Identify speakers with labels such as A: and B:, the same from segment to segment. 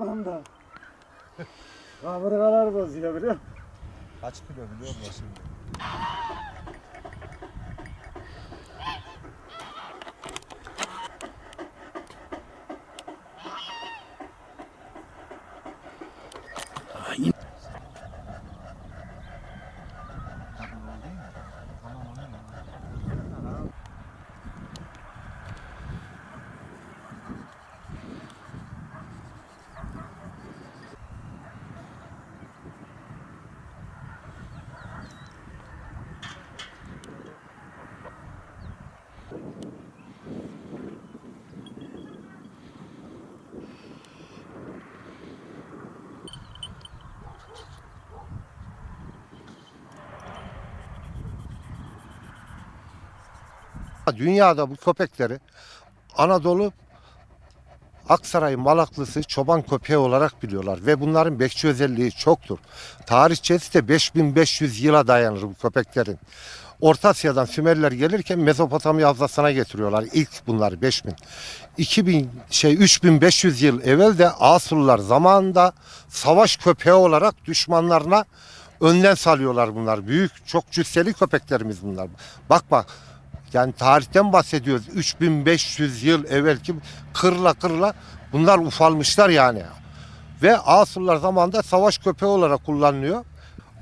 A: Ulan da. Kaburgalar bozuyor biliyor musun?
B: Kaç kilo biliyor musun şimdi?
C: Dünyada bu köpekleri Anadolu Aksaray Malaklısı çoban köpeği olarak biliyorlar ve bunların bekçi özelliği çoktur. Tarihçesi de 5500 yıla dayanır bu köpeklerin. Orta Asya'dan Sümerliler gelirken Mezopotamya havzasına getiriyorlar. İlk bunlar 5000. 2000 şey 3500 yıl evvel de Asurlular zamanında savaş köpeği olarak düşmanlarına önden salıyorlar bunlar. Büyük çok cüsseli köpeklerimiz bunlar. Bak bak yani tarihten bahsediyoruz. 3500 yıl evvelki kırla kırla bunlar ufalmışlar yani. Ve Asurlar zamanında savaş köpeği olarak kullanılıyor.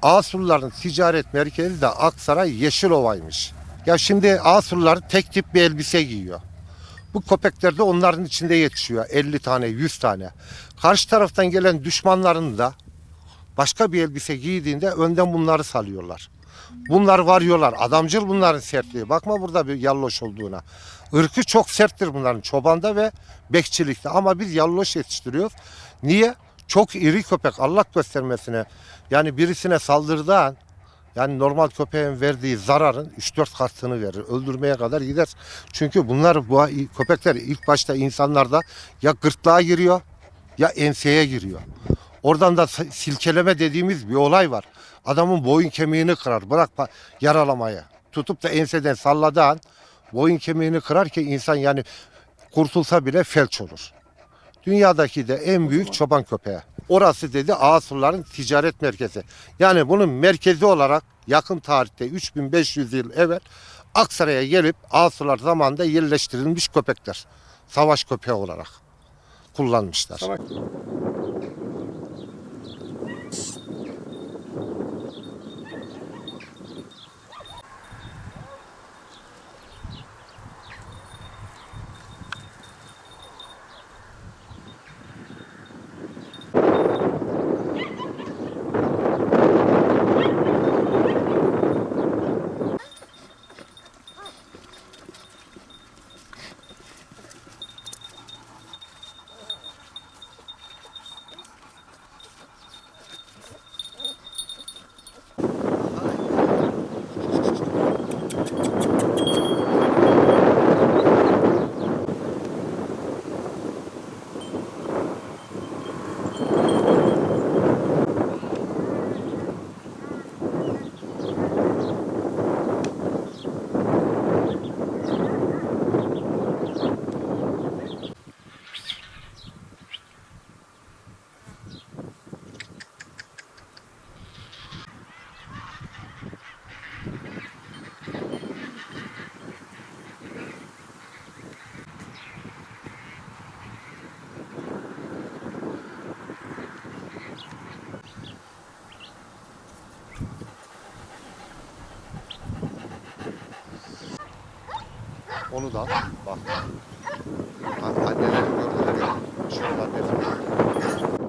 C: Asurların ticaret merkezi de Aksaray Yeşilova'ymış. Ya şimdi Asurlar tek tip bir elbise giyiyor. Bu köpekler de onların içinde yetişiyor. 50 tane, 100 tane. Karşı taraftan gelen düşmanların da başka bir elbise giydiğinde önden bunları salıyorlar. Bunlar varıyorlar. Adamcıl bunların sertliği. Bakma burada bir yalloş olduğuna. Irkı çok serttir bunların çobanda ve bekçilikte. Ama biz yalloş yetiştiriyoruz. Niye? Çok iri köpek Allah göstermesine. Yani birisine saldırdığı an yani normal köpeğin verdiği zararın 3-4 katını verir. Öldürmeye kadar gider. Çünkü bunlar bu köpekler ilk başta insanlarda ya gırtlağa giriyor ya enseye giriyor. Oradan da silkeleme dediğimiz bir olay var. Adamın boyun kemiğini kırar. Bırak yaralamayı. Tutup da enseden salladığı an boyun kemiğini kırar ki insan yani kurtulsa bile felç olur. Dünyadaki de en büyük çoban köpeği. Orası dedi Asurların ticaret merkezi. Yani bunun merkezi olarak yakın tarihte 3500 yıl evvel Aksaray'a gelip Asurlar zamanında yerleştirilmiş köpekler. Savaş köpeği olarak kullanmışlar.
A: Savaş.
C: Onu da bak. An- Anneler gördüler ya. Şuradan dedim.